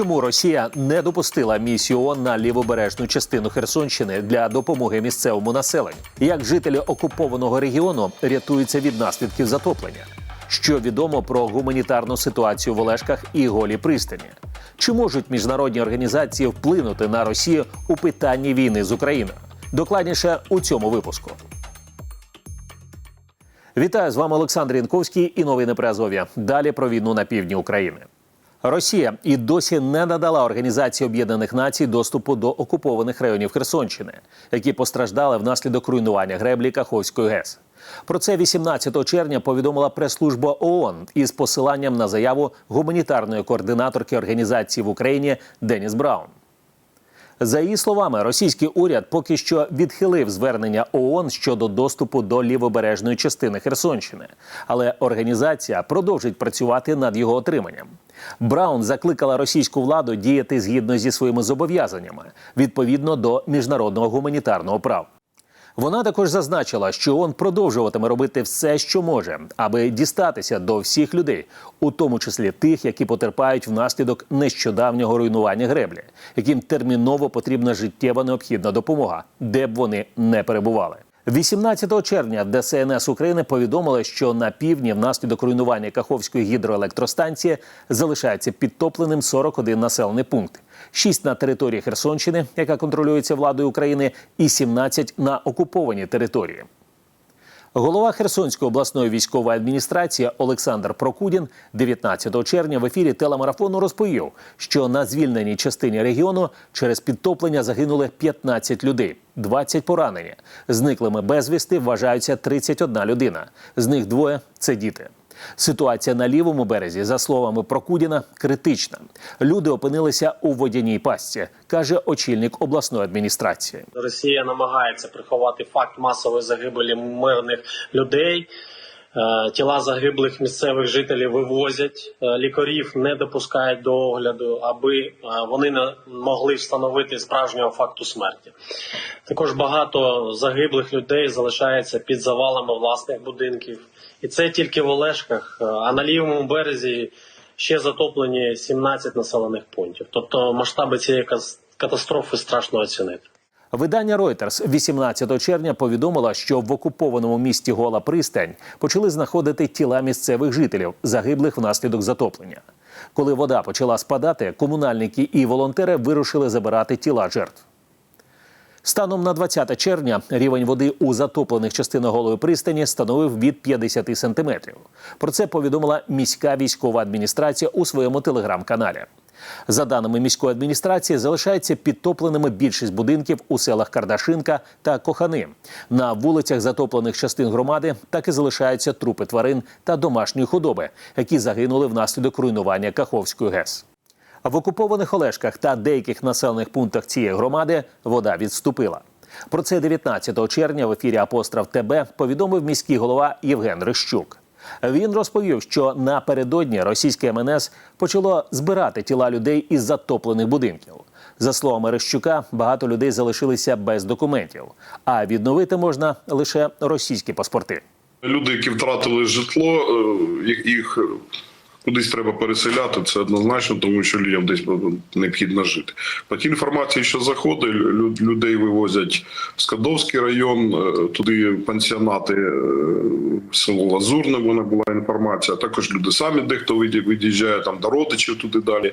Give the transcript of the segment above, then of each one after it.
Чому Росія не допустила місію ООН на лівобережну частину Херсонщини для допомоги місцевому населенню? Як жителі окупованого регіону рятуються від наслідків затоплення? Що відомо про гуманітарну ситуацію в Олешках і Голі пристані? Чи можуть міжнародні організації вплинути на Росію у питанні війни з Україною? Докладніше у цьому випуску. Вітаю з вами Олександр Янковський і новини при Азов'я. Далі про війну на півдні України. Росія і досі не надала Організації Об'єднаних Націй доступу до окупованих районів Херсонщини, які постраждали внаслідок руйнування греблі Каховської ГЕС. Про це 18 червня повідомила прес-служба ООН із посиланням на заяву гуманітарної координаторки організації в Україні Деніс Браун. За її словами, російський уряд поки що відхилив звернення ООН щодо доступу до лівобережної частини Херсонщини, але організація продовжить працювати над його отриманням. Браун закликала російську владу діяти згідно зі своїми зобов'язаннями відповідно до міжнародного гуманітарного права. Вона також зазначила, що ООН продовжуватиме робити все, що може, аби дістатися до всіх людей, у тому числі тих, які потерпають внаслідок нещодавнього руйнування греблі, яким терміново потрібна життєва необхідна допомога, де б вони не перебували. 18 червня ДСНС України повідомили, що на півдні внаслідок руйнування Каховської гідроелектростанції залишається підтопленим 41 населений пункт. 6 на території Херсонщини, яка контролюється владою України, і 17 на окупованій території. Голова Херсонської обласної військової адміністрації Олександр Прокудін 19 червня в ефірі телемарафону розповів, що на звільненій частині регіону через підтоплення загинули 15 людей, 20 поранені. Зниклими безвісти вважаються 31 людина. З них двоє це діти. Ситуація на лівому березі, за словами Прокудіна, критична. Люди опинилися у водяній пастці, каже очільник обласної адміністрації. Росія намагається приховати факт масової загибелі мирних людей. Е, Тіла загиблих місцевих жителів вивозять, Е, лікарів не допускають до огляду, аби е, вони не могли встановити справжнього факту смерті. Також багато загиблих людей залишається під завалами власних будинків, і це тільки в Олешках. Е, А на лівому березі ще затоплені 17 населених пунктів. Тобто масштаби цієї катастрофи страшно оцінити. Видання Reuters 18 червня повідомило, що в окупованому місті Гола Пристань почали знаходити тіла місцевих жителів, загиблих внаслідок затоплення. Коли вода почала спадати, комунальники і волонтери вирушили забирати тіла жертв. Станом на 20 червня рівень води у затоплених частинах голої пристані становив від 50 сантиметрів. Про це повідомила міська військова адміністрація у своєму телеграм-каналі. За даними міської адміністрації, залишається підтопленими більшість будинків у селах Кардашинка та Кохани. На вулицях затоплених частин громади так і залишаються трупи тварин та домашньої худоби, які загинули внаслідок руйнування Каховської ГЕС. В окупованих Олешках та деяких населених пунктах цієї громади вода відступила. Про це 19 червня в ефірі Апостроф ТБ повідомив міський голова Євген Рищук. Він розповів, що напередодні російське МНС почало збирати тіла людей із затоплених будинків. За словами Рищука, багато людей залишилися без документів, а відновити можна лише російські паспорти. Люди, які втратили житло, е, їх кудись треба переселяти. Це однозначно, тому що людям десь необхідно жити. По тій інформації, що заходить, людей вивозять в Скадовський район, е, туди пансіонати е, село Лазурне. Вона була інформація. Також люди самі дехто виїжджає, там до родичів туди далі,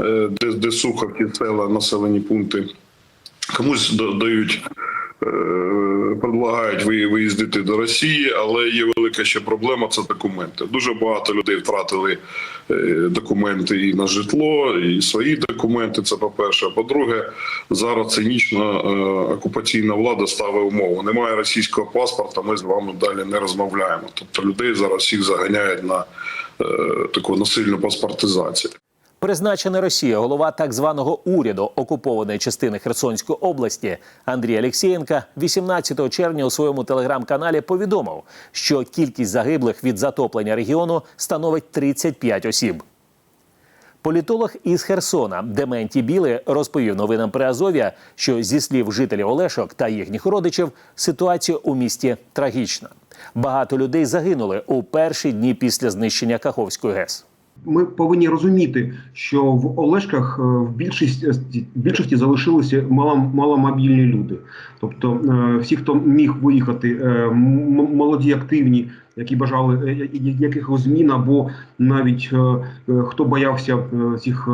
е, де, де суховки, села, населені пункти. Комусь да- дають. Предлагають виїздити до Росії, але є велика ще проблема це документи. Дуже багато людей втратили е, документи і на житло, і свої документи. Це по-перше. По-друге, зараз цинічно е, окупаційна влада ставить умову. Немає російського паспорта, ми з вами далі не розмовляємо. Тобто людей зараз всіх заганяють на е, таку насильну паспортизацію. Призначений Росією голова так званого уряду окупованої частини Херсонської області Андрій Алєксєєнка 18 червня у своєму телеграм-каналі повідомив, що кількість загиблих від затоплення регіону становить 35 осіб. Політолог із Херсона Дементій Білий розповів новинам при Азов'я, що зі слів жителів Олешок та їхніх родичів ситуація у місті трагічна. Багато людей загинули у перші дні після знищення Каховської ГЕС. Ми повинні розуміти, що в Олешках е, в більшості, в більшості залишилися мало, маломобільні люди. Тобто е, всі, хто міг виїхати, е, молоді активні, які бажали е, якихось змін, або навіть е, е, хто боявся е, цих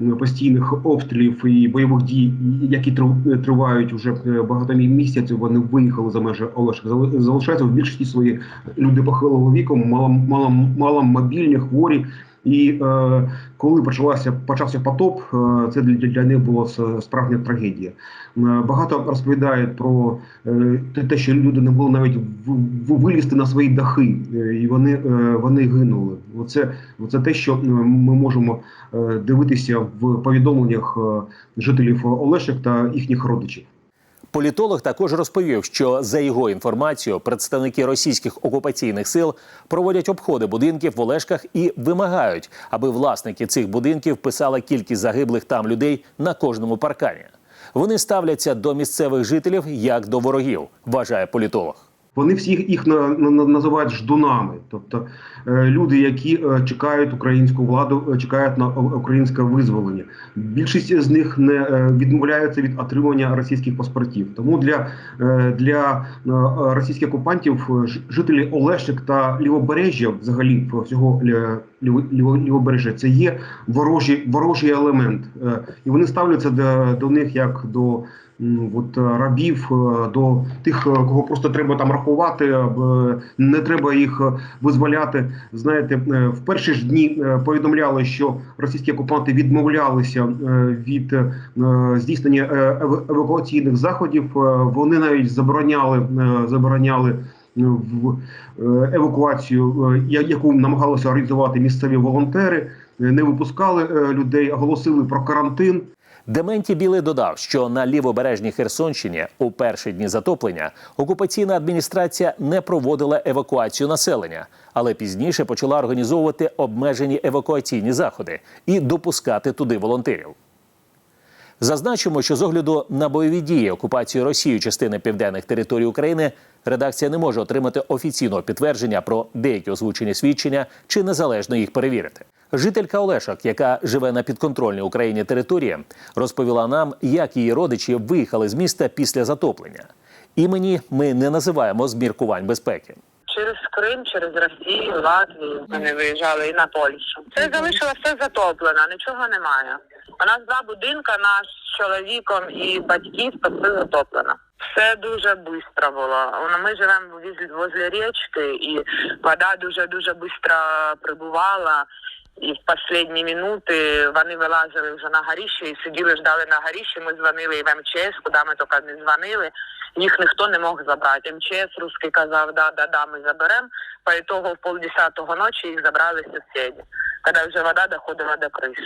е, постійних обстрілів і бойових дій, які тривають вже е, багато мі- місяців, вони виїхали за межі Олешок. Зали- Залишаються в більшості свої люди похилого віку, мало, мало, маломобільні, хворі. І е, коли почалася почався потоп, е, це для, для них була справжня трагедія. Е, багато розповідають про е, те- що люди не були навіть в, вилізти на свої дахи, е, і вони, е, вони гинули. Оце, оце те, що е, ми можемо е, дивитися в повідомленнях е, жителів Олешек та їхніх родичів. Політолог також розповів, що за його інформацією, представники російських окупаційних сил проводять обходи будинків в Олешках і вимагають, аби власники цих будинків писали кількість загиблих там людей на кожному паркані. Вони ставляться до місцевих жителів як до ворогів, вважає політолог. Вони всі їх на, на, на- називають ждунами, тобто е, люди, які е, чекають українську владу, е, чекають на українське визволення. Більшість з них не відмовляються від отримання російських паспортів. Тому для, для російських окупантів жителі Олешек та Лівобережжя, взагалі всього лі- ліво- ліво- лівобережжя, це є ворожий, ворожий елемент, і вони ставляться до, до них як до от, е, рабів, е, до тих, е, кого просто треба там рахувати, не треба їх визволяти. Знаєте, в перші ж дні повідомляли, що російські окупанти відмовлялися від здійснення ев- евакуаційних заходів. Вони навіть забороняли забороняли. В евакуацію, яку намагалися організувати місцеві волонтери, не випускали людей, оголосили про карантин. Дементі Білий додав, що на лівобережній Херсонщині у перші дні затоплення окупаційна адміністрація не проводила евакуацію населення, але пізніше почала організовувати обмежені евакуаційні заходи і допускати туди волонтерів. Зазначимо, що з огляду на бойові дії окупації Росією частини південних територій України редакція не може отримати офіційного підтвердження про деякі озвучені свідчення чи незалежно їх перевірити. Жителька Олешок, яка живе на підконтрольній Україні території, розповіла нам, як її родичі виїхали з міста після затоплення. Імені ми не називаємо з безпеки. Через Крим, через Росію, Латвію. Вони виїжджали і на Польщу. Це залишило все затоплено, нічого немає. У нас два будинка, наш з чоловіком і батьків, то все затоплено. Все дуже швидко було. Ми живемо возле річки, і вода дуже дуже швидко прибувала. І в останні минути вони вилазили вже на горіще і сиділи, ждали на горіщі. Ми дзвонили і в МЧС, куди ми тільки не дзвонили. Їх ніхто не мог забрати. МЧС русський казав, да, да, да, ми заберемо. По ітогу в полдесятого ночі їх забрали сусіди, коли вже вода доходила до криші.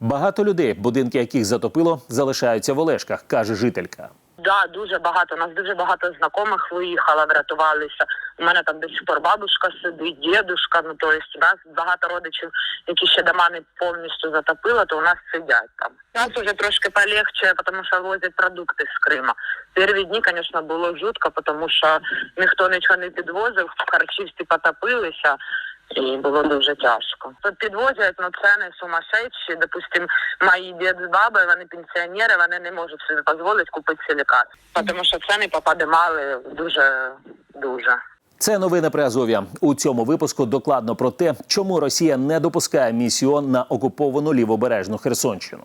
Багато людей, будинки яких затопило, залишаються в Олешках, каже жителька. Да, дуже багато. У нас дуже багато знайомих виїхало, врятувалися. У мене там до сих пор бабушка сидить, дідушка. Ну то есть у нас багато родичів, які ще дома не повністю затопило, то у нас сидять там. У нас уже трошки полегче, тому що возять продукти з Крима. Перві дні, звісно, було жутко, тому що ніхто нічого не підвозив, харчі всі потопилися. І було дуже тяжко. Тут підвозять ну ціни сумасшедші. Допустим, мої дід з бабою, вони пенсіонери, вони не можуть собі дозволити купити ці лікарства. Тому що ціни попадали дуже дуже. Це новини при Азов'я. У цьому випуску докладно про те, чому Росія не допускає місіон на окуповану лівобережну Херсонщину.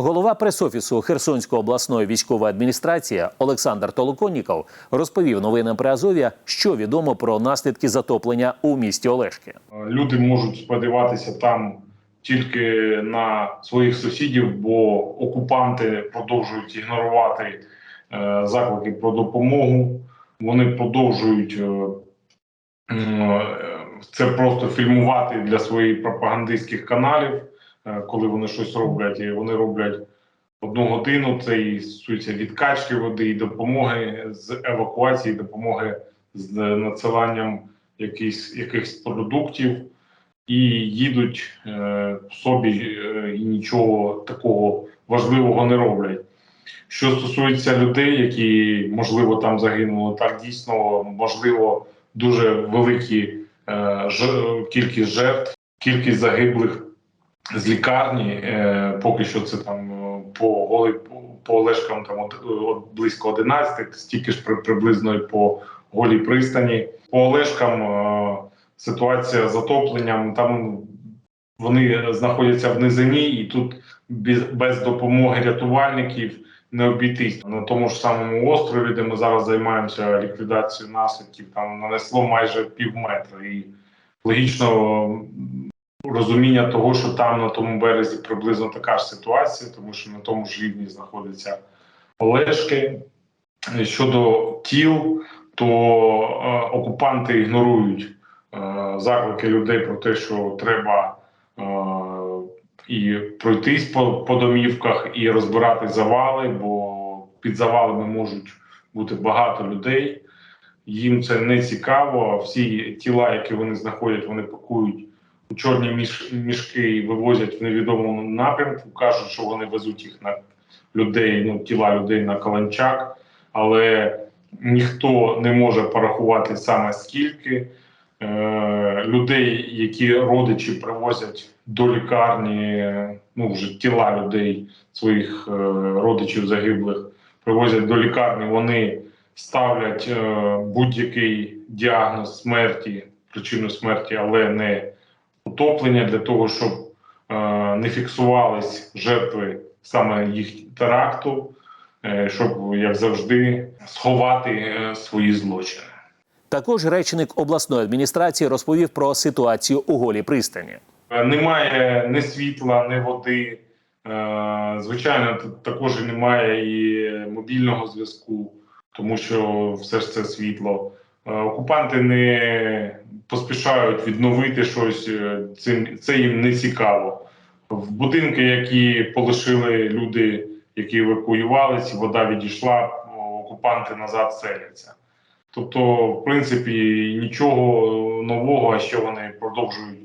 Голова пресофісу Херсонської обласної військової адміністрації Олександр Толоконніков розповів новинам при Азов'я, що відомо про наслідки затоплення у місті Олешки. Люди можуть сподіватися там тільки на своїх сусідів, бо окупанти продовжують ігнорувати е, заклики про допомогу. Вони продовжують е, е, це просто фільмувати для своїх пропагандистських каналів, коли вони щось роблять. І вони роблять одну годину. Це і стосується відкачки води, і допомоги з евакуації, допомоги з надсиланням якихось, якихось продуктів і їдуть е, собі е, і нічого такого важливого не роблять. Що стосується людей, які можливо там загинули, так дійсно можливо дуже великі е, ж, кількість жертв, кількість загиблих з лікарні. Е, поки що це там е, по голий по, Олешкам там от, близько 11, стільки ж при, приблизно і по голій пристані. По Олешкам е, ситуація з затопленням там вони знаходяться в низині, і тут без, допомоги рятувальників не обійтись на тому ж самому острові, де ми зараз займаємося ліквідацією наслідків. Там нанесло майже пів метра, і логічно розуміння того, що там на тому березі приблизно така ж ситуація, тому що на тому ж рівні знаходяться Олешки. Щодо тіл, то е, окупанти ігнорують е, заклики людей про те, що треба е, і пройтись по, по домівках, і розбирати завали, бо під завалами можуть бути багато людей. Їм це не цікаво. Всі тіла, які вони знаходять, вони пакують чорні міш, мішки вивозять в невідомому напрямку. кажуть, що вони везуть їх на людей, ну тіла людей на Каланчак, але ніхто не може порахувати саме скільки е, людей, які родичі привозять до лікарні, ну вже тіла людей, своїх е, родичів загиблих, привозять до лікарні. Вони ставлять е, будь-який діагноз смерті, причину смерті, але не утоплення для того, щоб е, не фіксувались жертви саме їх теракту, е, щоб як завжди сховати е, свої злочини. Також речник обласної адміністрації розповів про ситуацію у голій пристані. Немає ні світла, ні води. Звичайно, тут також немає і мобільного зв'язку, тому що все ж це світло. Е, Окупанти не поспішають відновити щось, е, цим це їм не цікаво. В будинки, які полишили люди, які евакуювалися, вода відійшла, окупанти назад селяться. Тобто, в принципі, нічого нового, що вони продовжують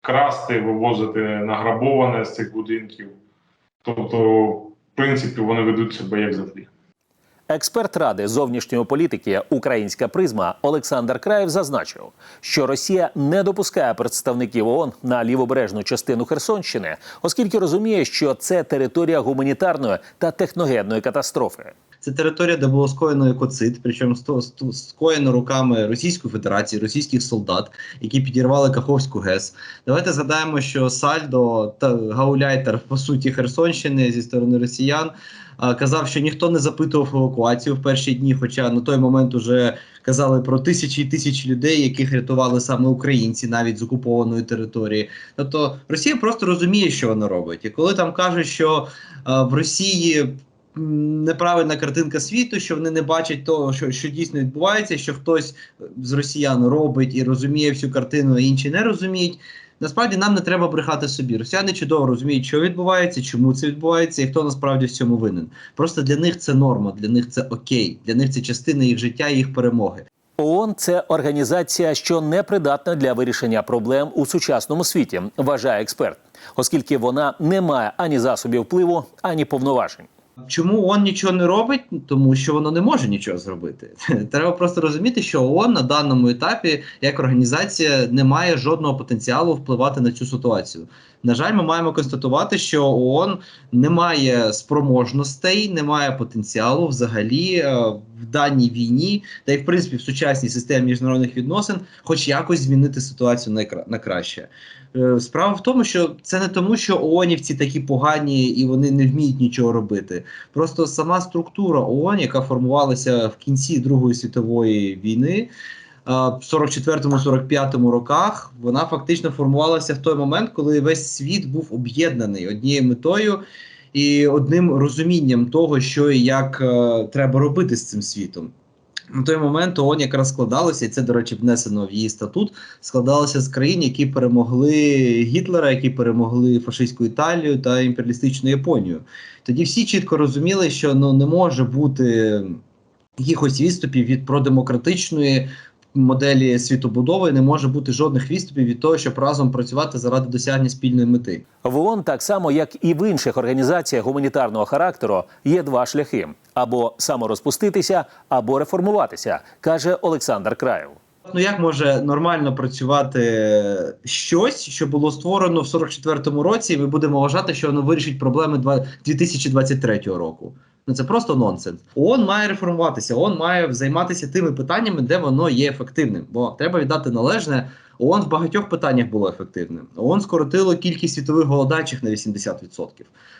красти, вивозити награбоване з цих будинків. Тобто, в принципі, вони ведуть себе як завжди. Експерт ради зовнішньої політики Українська призма Олександр Краєв зазначив, що Росія не допускає представників ООН на лівобережну частину Херсонщини, оскільки розуміє, що це територія гуманітарної та техногенної катастрофи. Це територія, де було скоєно екоцид, причому скоєно руками Російської Федерації, російських солдат, які підірвали Каховську ГЕС. Давайте згадаємо, що Сальдо та Гауляйтер, по суті, Херсонщини зі сторони росіян. Казав, що ніхто не запитував евакуацію в перші дні, хоча на той момент уже казали про тисячі і тисячі людей, яких рятували саме українці, навіть з окупованої території. Тобто Росія просто розуміє, що вона робить. І коли там кажуть, що в Росії неправильна картинка світу, що вони не бачать того, що, що дійсно відбувається, що хтось з росіян робить і розуміє всю картину, а інші не розуміють. Насправді нам не треба брехати собі. Росіяни чудово розуміють, що відбувається, чому це відбувається, і хто насправді в цьому винен. Просто для них це норма, для них це окей, для них це частина їх життя і їх перемоги. ООН – це організація, що не придатна для вирішення проблем у сучасному світі, вважає експерт, оскільки вона не має ані засобів впливу, ані повноважень. Чому ООН нічого не робить? Тому що воно не може нічого зробити. Треба просто розуміти, що ООН на даному етапі як організація не має жодного потенціалу впливати на цю ситуацію. На жаль, ми маємо констатувати, що ООН не має спроможностей, не має потенціалу взагалі е, в даній війні, та й в принципі в сучасній системі міжнародних відносин, хоч якось змінити ситуацію на, кра- на краще. Е, Справа в тому, що це не тому, що ООНівці такі погані і вони не вміють нічого робити. Просто сама структура ООН, яка формувалася в кінці Другої світової війни. Е, В 44-45 роках вона фактично формувалася в той момент, коли весь світ був об'єднаний однією метою і одним розумінням того, що і як е, треба робити з цим світом. На той момент ООН якраз складалося, і це, до речі, внесено в її статут. Складалося з країн, які перемогли Гітлера, які перемогли фашистську Італію та імперіалістичну Японію. Тоді всі чітко розуміли, що ну не може бути якихось відступів від продемократичної моделі світобудови не може бути жодних відступів від того, щоб разом працювати заради досягнення спільної мети. В ООН, так само як і в інших організаціях гуманітарного характеру, є два шляхи: або саморозпуститися, або реформуватися, каже Олександр Краєв. Ну як може нормально працювати щось, що було створено в 44-му році, і ми будемо вважати, що воно вирішить проблеми два- 2023 року. Ну це просто нонсенс. ООН має реформуватися, ООН має займатися тими питаннями, де воно є ефективним. Бо треба віддати належне. ООН в багатьох питаннях було ефективним. ООН скоротило кількість світових голодаючих на 80%.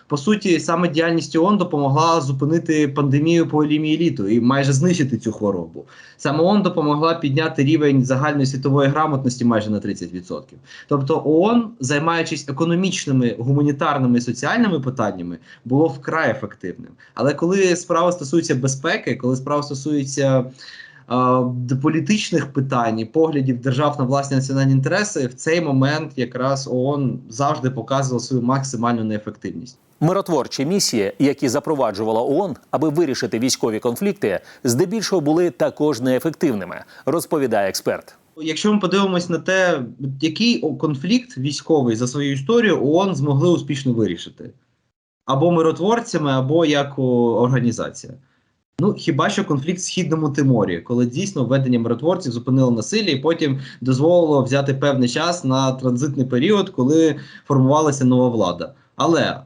По суті, саме діяльність ООН допомогла зупинити пандемію поліомієліту і майже знищити цю хворобу. Саме ООН допомогла підняти рівень загальної світової грамотності майже на 30%. Тобто ООН, займаючись економічними, гуманітарними і соціальними питаннями, було вкрай ефективним. Але коли справа стосується безпеки, коли справа стосується політичних питань, і поглядів держав на власні національні інтереси, в цей момент якраз ООН завжди показував свою максимальну неефективність. Миротворчі місії, які запроваджувала ООН, аби вирішити військові конфлікти, здебільшого були також неефективними, розповідає експерт. Якщо ми подивимось на те, який конфлікт військовий за свою історію ООН змогли успішно вирішити, або миротворцями, або як організація. Ну хіба що конфлікт в східному Тиморі, коли дійсно введення миротворців зупинило насилля і потім дозволило взяти певний час на транзитний період, коли формувалася нова влада. Але е,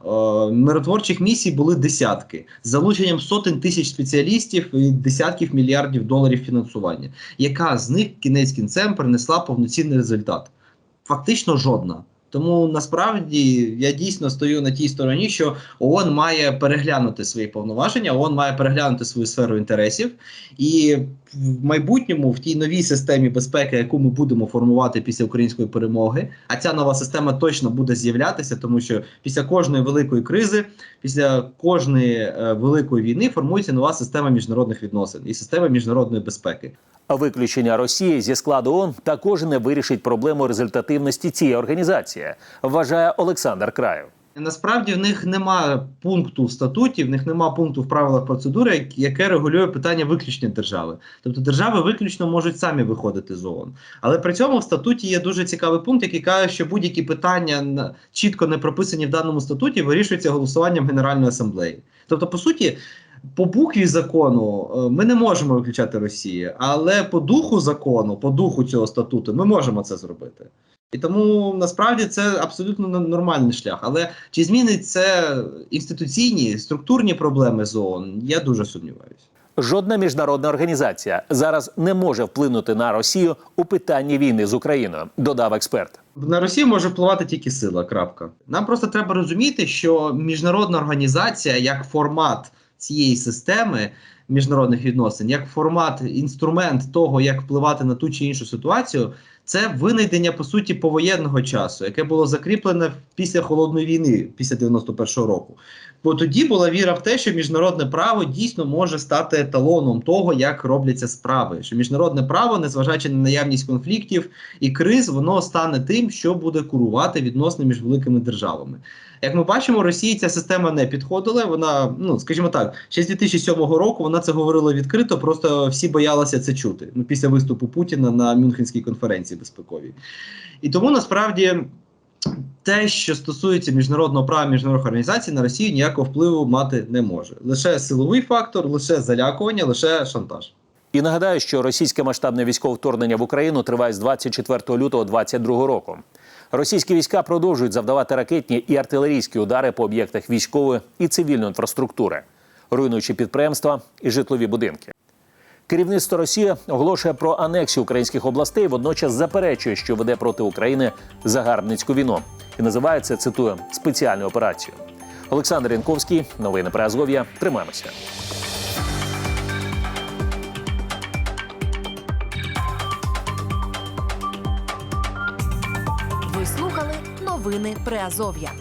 миротворчих місій були десятки з залученням сотень тисяч спеціалістів і десятків мільярдів доларів фінансування. Яка з них кінець кінцем принесла повноцінний результат? Фактично жодна. Тому насправді я дійсно стою на тій стороні, що ООН має переглянути свої повноваження, ООН має переглянути свою сферу інтересів, і в майбутньому в тій новій системі безпеки, яку ми будемо формувати після української перемоги, а ця нова система точно буде з'являтися, тому що після кожної великої кризи, після кожної е, великої війни формується нова система міжнародних відносин і система міжнародної безпеки. А Виключення Росії зі складу ООН також не вирішить проблему результативності цієї організації, вважає Олександр Краєв. Насправді в них немає пункту в статуті, в них немає пункту в правилах процедури, яке регулює питання виключення держави. Тобто держави виключно можуть самі виходити з ООН. Але при цьому в статуті є дуже цікавий пункт, який каже, що будь-які питання чітко не прописані в даному статуті, вирішуються голосуванням Генеральної асамблеї. Тобто, по суті. По букві закону е, ми не можемо виключати Росію, але по духу закону, по духу цього статуту, ми можемо це зробити. І тому насправді це абсолютно нормальний шлях. Але чи змінить це інституційні структурні проблеми з ООН? Я дуже сумніваюся. Жодна міжнародна організація зараз не може вплинути на Росію у питанні війни з Україною, додав експерт. На Росію може впливати тільки сила. Крапка. Нам просто треба розуміти, що міжнародна організація як формат цієї системи міжнародних відносин, як формат, інструмент того, як впливати на ту чи іншу ситуацію, це винайдення по суті повоєнного часу, яке було закріплене після холодної війни, після 91-го року. Бо тоді була віра в те, що міжнародне право дійсно може стати еталоном того, як робляться справи. Що міжнародне право, незважаючи на наявність конфліктів і криз, воно стане тим, що буде курувати відносини між великими державами. Як ми бачимо, Росії ця система не підходила. Вона, ну скажімо так, ще з 2007 року вона це говорила відкрито, просто всі боялися це чути. Ну після виступу Путіна на Мюнхенській конференції безпековій. І тому насправді. Те, що стосується міжнародного права міжнародних організацій, на Росію ніякого впливу мати не може. Лише силовий фактор, лише залякування, лише шантаж. І нагадаю, що російське масштабне військове вторгнення в Україну триває з 24 лютого 2022 року. Російські війська продовжують завдавати ракетні і артилерійські удари по об'єктах військової і цивільної інфраструктури, руйнуючи підприємства і житлові будинки. Керівництво Росії оголошує про анексію українських областей, водночас заперечує, що веде проти України загарбницьку війну, і називає це цитую спеціальну операцію. Олександр Янковський, новини про Азов'я. Тримаємося. Ви слухали новини Приазов'я.